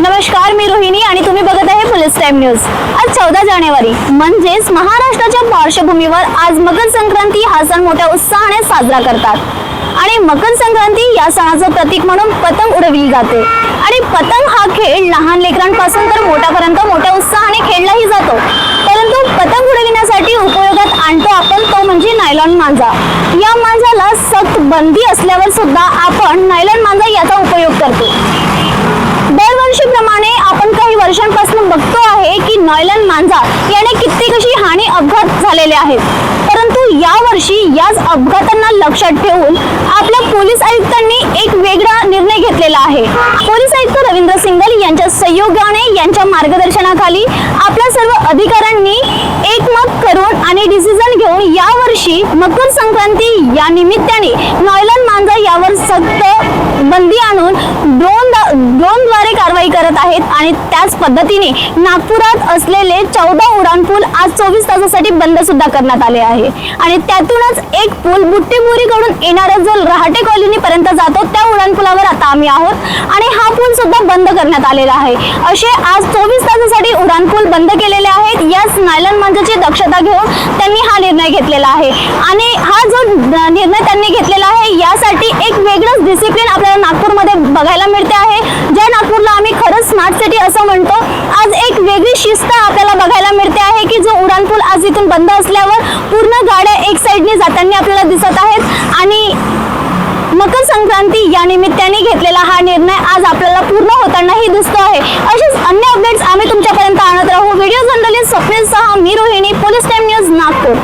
नमस्कार मी रोहिणी आणि तुम्ही बघत आहे पोलीस टाइम न्यूज आज चौदा जानेवारी म्हणजेच महाराष्ट्राच्या पार्श्वभूमीवर आज मकर संक्रांती हा सण मोठ्या उत्साहाने साजरा करतात. आणि मकर संक्रांती या सणाचं प्रतीक म्हणून पतंग उडवली जाते. आणि पतंग हा खेळ लहान लेकरांपासून तर मोठ्यापर्यंत मोठ्या उत्साहाने खेळलाही जातो. परंतु पतंग उडविण्यासाठी उपयोगात आणतो आपण तो म्हणजे नायलॉन मांजा. या मांजाला सक्त बंदी असल्यावर सुद्धा आपण नायलॉन मांजा याचा उपयोग करतो दरवर्षीप्रमाणे आपण काही वर्षांपासून बघतो आहे की नॉयलन मांजा याने कित्येक अशी हानी अपघात आहेत. परंतु यावर्षी याच अपघातांना लक्षात ठेवून आपल्या पोलीस आयुक्तांनी एक वेगळा निर्णय घेतलेला आहे. पोलीस आयुक्त रवींद्र सिंगल यांच्या संयोगाने यांच्या मार्गदर्शनाखाली आपल्या सर्व अधिकाऱ्यांनी एकमत करून आणि डिसिजन घेऊन यावर्षी मकर संक्रांती या निमित्ताने नॉयलन मांजा यावर सक्त बंदी आणून ड्रोन ड्रोनद्वारे कारवाई करत आहेत आणि त्याच पद्धतीने नागपुरात असलेले चौदा उड्डाणपूल आज चोवीस तासासाठी बंद सुद्धा करण्यात आले आहे. आणि त्यातूनच एक पूल बुट्टीबोरीकडून येणारा जो रहाटे कॉलनीपर्यंत जातो त्या उड्डाणपुलावर आता आम्ही आहोत. आणि हा पूल सुद्धा बंद करण्यात आलेला आहे. असे आज चोवीस तासासाठी उड्डाणपूल बंद केलेले आहेत. याच नायलन मंचाची दक्षता घेऊन त्यांनी हा निर्णय घेतलेला आहे. आणि हा जो निर्णय त्यांनी घेतलेला आहे यासाठी एक वेगळंच डिसिप्लिन बघायला मिळते आहे. ज्या नागपूरला आम्ही खरंच स्मार्ट सिटी असं म्हणतो. आज एक वेगळी शिस्त आपल्याला बघायला मिळते आहे की जो उड्डाणपूल आज इथून बंद असल्यावर पूर्ण गाड्या एक साईडने जाताना आपल्याला दिसत आहेत. आणि मकर संक्रांती या निमित्ताने घेतलेला हा निर्णय आज आपल्याला पूर्ण होतानाही दिसतो आहे. असेच अन्य अपडेट्स आम्ही तुमच्यापर्यंत आणत राहू. व्हिडिओ जर्नलिस्ट स्वप्नील सहा मी Rohini police time news Nagpur.